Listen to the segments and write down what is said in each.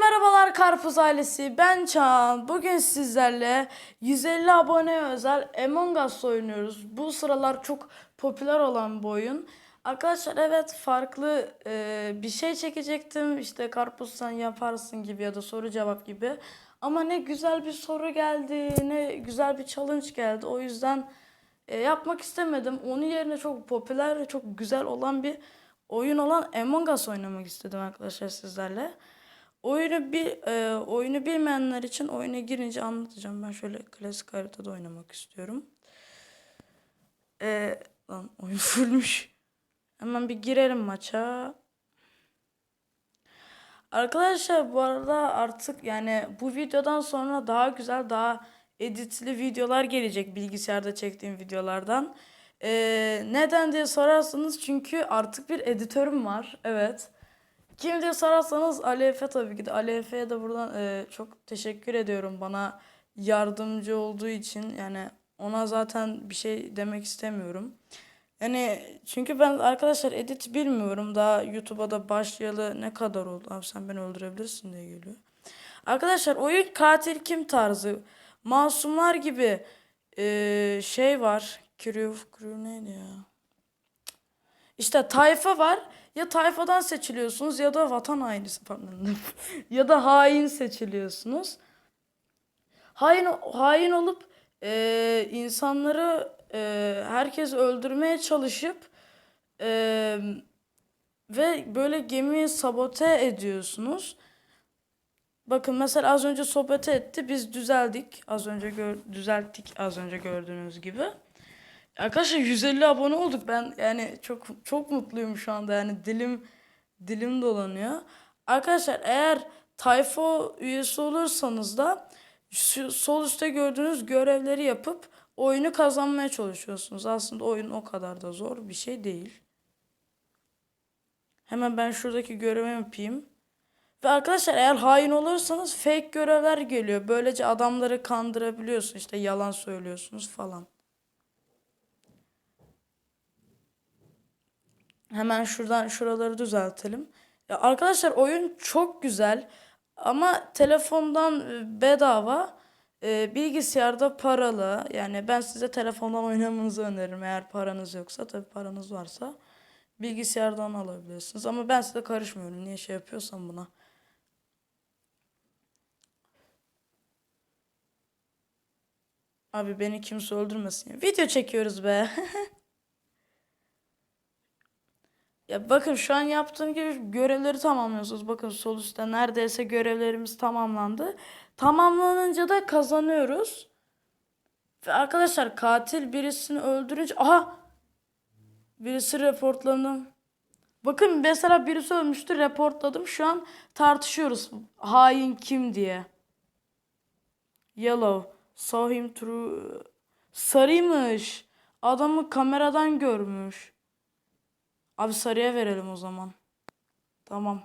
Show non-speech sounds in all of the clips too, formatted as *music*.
merhabalar Karpuz ailesi. Ben Çağan. Bugün sizlerle 150 abone özel Among Us oynuyoruz. Bu sıralar çok popüler olan bir oyun. Arkadaşlar evet farklı e, bir şey çekecektim. İşte Karpuz sen yaparsın gibi ya da soru cevap gibi. Ama ne güzel bir soru geldi, ne güzel bir challenge geldi. O yüzden e, yapmak istemedim. Onun yerine çok popüler ve çok güzel olan bir oyun olan Among Us oynamak istedim arkadaşlar sizlerle. Oyunu bir e, oyunu bilmeyenler için oyuna girince anlatacağım. Ben şöyle klasik haritada oynamak istiyorum. E, lan oyun *laughs* fullmüş. Hemen bir girelim maça. Arkadaşlar bu arada artık yani bu videodan sonra daha güzel daha editli videolar gelecek bilgisayarda çektiğim videolardan. Ee, neden diye sorarsanız çünkü artık bir editörüm var. Evet. Kim diye sorarsanız Ali Efe tabii ki de. Ali de buradan e, çok teşekkür ediyorum bana yardımcı olduğu için. Yani ona zaten bir şey demek istemiyorum. Yani çünkü ben arkadaşlar edit bilmiyorum. Daha YouTube'a da başlayalı ne kadar oldu? Abi sen beni öldürebilirsin diye geliyor. Arkadaşlar oyun katil kim tarzı. Masumlar gibi e, şey var. Crew, crew neydi ya? İşte tayfa var. Ya tayfadan seçiliyorsunuz ya da vatan pardon. *laughs* ya da hain seçiliyorsunuz. Hain hain olup e, insanları e, herkes öldürmeye çalışıp e, ve böyle gemiyi sabote ediyorsunuz. Bakın mesela az önce sohbet etti. Biz düzeldik. Az önce gör, düzelttik az önce gördüğünüz gibi. Arkadaşlar 150 abone olduk. Ben yani çok çok mutluyum şu anda. Yani dilim dilim dolanıyor. Arkadaşlar eğer tayfa üyesi olursanız da sol üstte gördüğünüz görevleri yapıp oyunu kazanmaya çalışıyorsunuz. Aslında oyun o kadar da zor bir şey değil. Hemen ben şuradaki görevi yapayım. Ve arkadaşlar eğer hain olursanız fake görevler geliyor. Böylece adamları kandırabiliyorsun. İşte yalan söylüyorsunuz falan. Hemen şuradan şuraları düzeltelim. Ya arkadaşlar oyun çok güzel ama telefondan e, bedava, e, bilgisayarda paralı. Yani ben size telefondan *laughs* oynamanızı öneririm eğer paranız yoksa. Tabii paranız varsa bilgisayardan alabilirsiniz. Ama ben size karışmıyorum. Niye şey yapıyorsam buna. Abi beni kimse öldürmesin. Video çekiyoruz be. *laughs* Ya bakın şu an yaptığım gibi görevleri tamamlıyorsunuz. Bakın sol üstte neredeyse görevlerimiz tamamlandı. Tamamlanınca da kazanıyoruz. Ve arkadaşlar katil birisini öldürünce... Aha! Birisi reportladım. Bakın mesela birisi ölmüştü reportladım. Şu an tartışıyoruz. Hain kim diye. Yellow. Saw him through... Sarıymış. Adamı kameradan görmüş. Abi sarıya verelim o zaman. Tamam.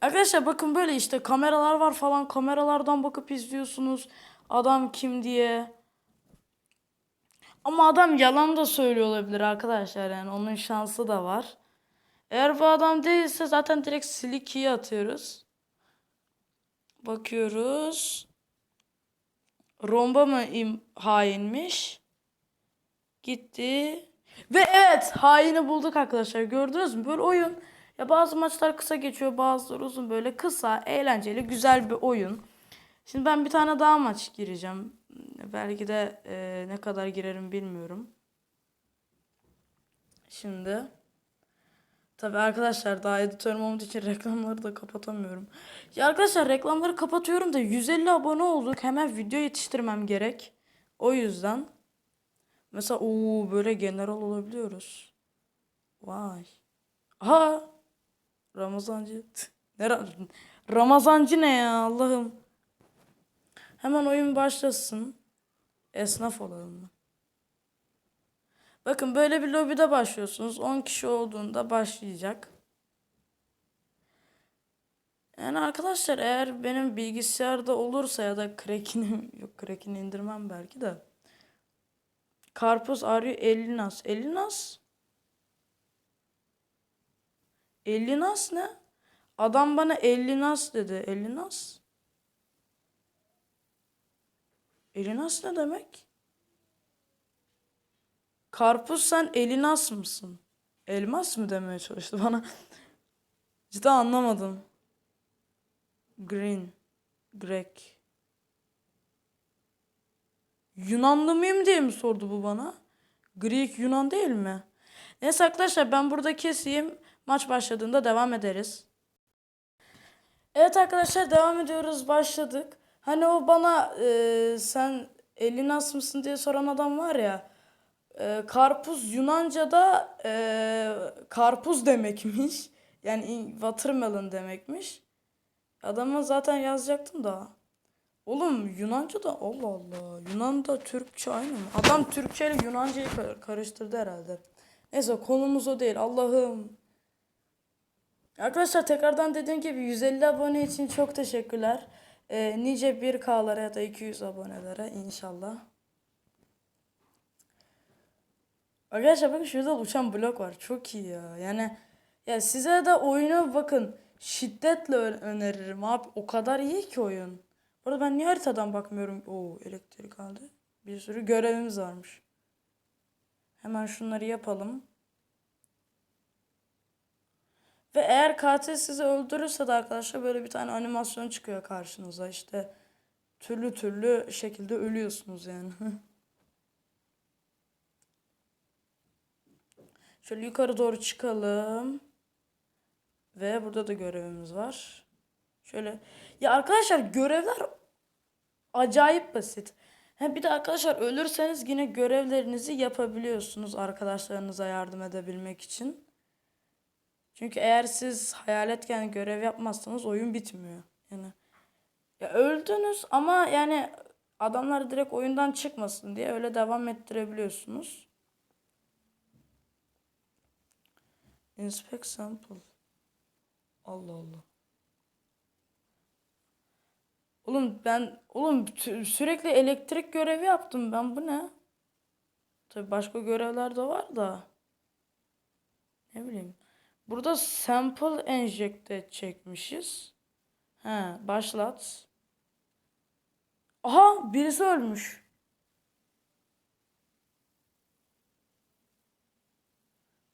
Arkadaşlar bakın böyle işte kameralar var falan. Kameralardan bakıp izliyorsunuz. Adam kim diye. Ama adam yalan da söylüyor olabilir arkadaşlar yani onun şansı da var. Eğer bu adam değilse zaten direkt silikiyi atıyoruz. Bakıyoruz. Romba mı im hainmiş? Gitti. Ve evet haini bulduk arkadaşlar. Gördünüz mü? Böyle oyun. Ya bazı maçlar kısa geçiyor bazıları uzun. Böyle kısa, eğlenceli, güzel bir oyun. Şimdi ben bir tane daha maç gireceğim. Belki de e, ne kadar girerim bilmiyorum. Şimdi. Tabi arkadaşlar daha editörüm olduğu için *laughs* reklamları da kapatamıyorum. Ya arkadaşlar reklamları kapatıyorum da 150 abone olduk. Hemen video yetiştirmem gerek. O yüzden. Mesela o böyle general olabiliyoruz. Vay. Ha Ramazancı. ne Ra- Ramazancı ne ya Allah'ım. Hemen oyun başlasın. Esnaf olalım mı? Bakın böyle bir lobide başlıyorsunuz. 10 kişi olduğunda başlayacak. Yani arkadaşlar eğer benim bilgisayarda olursa ya da crack'ini *laughs* yok crack'ini indirmem belki de. Karpuz arıyor 50 nas. 50 nas? 50 nas ne? Adam bana 50 nas dedi. 50 nas? 50 nas ne demek? Karpuz sen elinas mısın? Elmas mı demeye çalıştı bana? Cidden anlamadım. Green. Grek. Yunanlı mıyım diye mi sordu bu bana? Greek Yunan değil mi? Neyse arkadaşlar ben burada keseyim. Maç başladığında devam ederiz. Evet arkadaşlar devam ediyoruz. Başladık. Hani o bana e, sen Elinas mısın diye soran adam var ya. e, karpuz Yunanca'da e, karpuz demekmiş. Yani watermelon demekmiş. Adama zaten yazacaktım da. Oğlum Yunanca da Allah Allah. Yunan'da Türkçe aynı mı? Adam Türkçe ile Yunanca'yı kar- karıştırdı herhalde. Neyse konumuz o değil. Allah'ım. Arkadaşlar tekrardan dediğim gibi 150 abone için çok teşekkürler. Ee, nice 1K'lara ya da 200 abonelere inşallah. Arkadaşlar bakın şurada uçan blok var. Çok iyi ya. Yani ya size de oyunu bakın şiddetle öneririm abi. O kadar iyi ki oyun. Bu arada ben niye haritadan bakmıyorum? Oo elektrik aldı. Bir sürü görevimiz varmış. Hemen şunları yapalım. Ve eğer katil sizi öldürürse de arkadaşlar böyle bir tane animasyon çıkıyor karşınıza. İşte türlü türlü şekilde ölüyorsunuz yani. *laughs* Şöyle yukarı doğru çıkalım. Ve burada da görevimiz var. Şöyle. Ya arkadaşlar görevler acayip basit. Ha bir de arkadaşlar ölürseniz yine görevlerinizi yapabiliyorsunuz arkadaşlarınıza yardım edebilmek için. Çünkü eğer siz hayaletken görev yapmazsanız oyun bitmiyor. Yani ya öldünüz ama yani adamlar direkt oyundan çıkmasın diye öyle devam ettirebiliyorsunuz. Inspect sample. Allah Allah. Oğlum ben oğlum sü- sürekli elektrik görevi yaptım ben bu ne? Tabii başka görevler de var da. Ne bileyim. Burada sample enjekte çekmişiz. He, başlat. Aha, birisi ölmüş.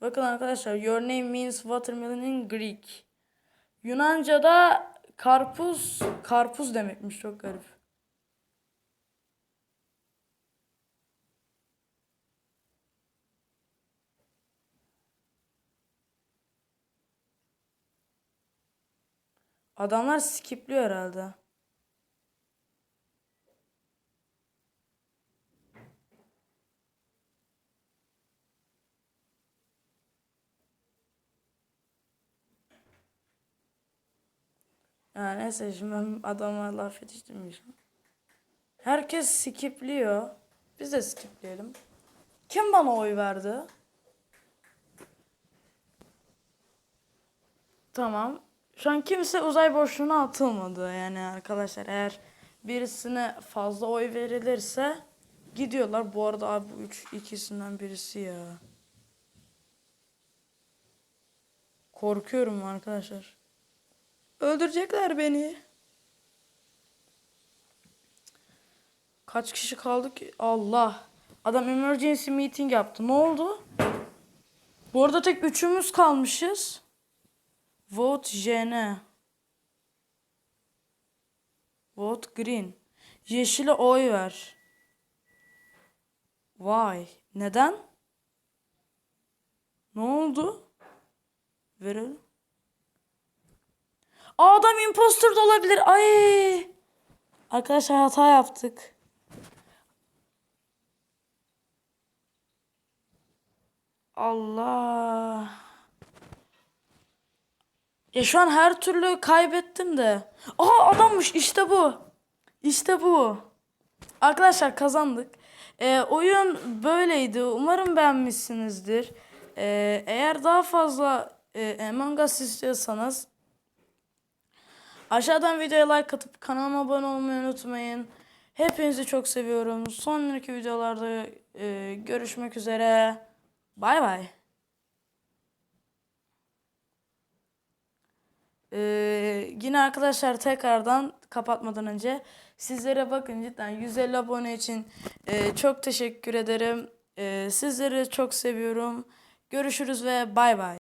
Bakın arkadaşlar, your name means watermelon in Greek. Yunanca'da karpuz, karpuz demekmiş çok garip. Adamlar skipliyor herhalde. Yani neyse şimdi ben adama laf yetiştirmeyeceğim. Herkes skipliyor. Biz de skipleyelim. Kim bana oy verdi? Tamam. Şu an kimse uzay boşluğuna atılmadı. Yani arkadaşlar eğer birisine fazla oy verilirse gidiyorlar. Bu arada abi bu üç ikisinden birisi ya. Korkuyorum arkadaşlar. Öldürecekler beni. Kaç kişi kaldı ki? Allah. Adam emergency meeting yaptı. Ne oldu? Bu arada tek üçümüz kalmışız. Vote JN. Vote green. Yeşile oy ver. Vay. Neden? Ne oldu? Verelim. Adam imposter da olabilir. Ay. Arkadaşlar hata yaptık. Allah. Ya şu an her türlü kaybettim de. Aha adammış işte bu. İşte bu. Arkadaşlar kazandık. Ee, oyun böyleydi. Umarım beğenmişsinizdir. Ee, eğer daha fazla e, Among Us istiyorsanız aşağıdan videoya like atıp kanalıma abone olmayı unutmayın. Hepinizi çok seviyorum. Sonraki videolarda e, görüşmek üzere. Bay bay. Ee, yine arkadaşlar tekrardan kapatmadan önce sizlere bakın cidden 150 abone için e, çok teşekkür ederim. E, sizleri çok seviyorum. Görüşürüz ve bay bay.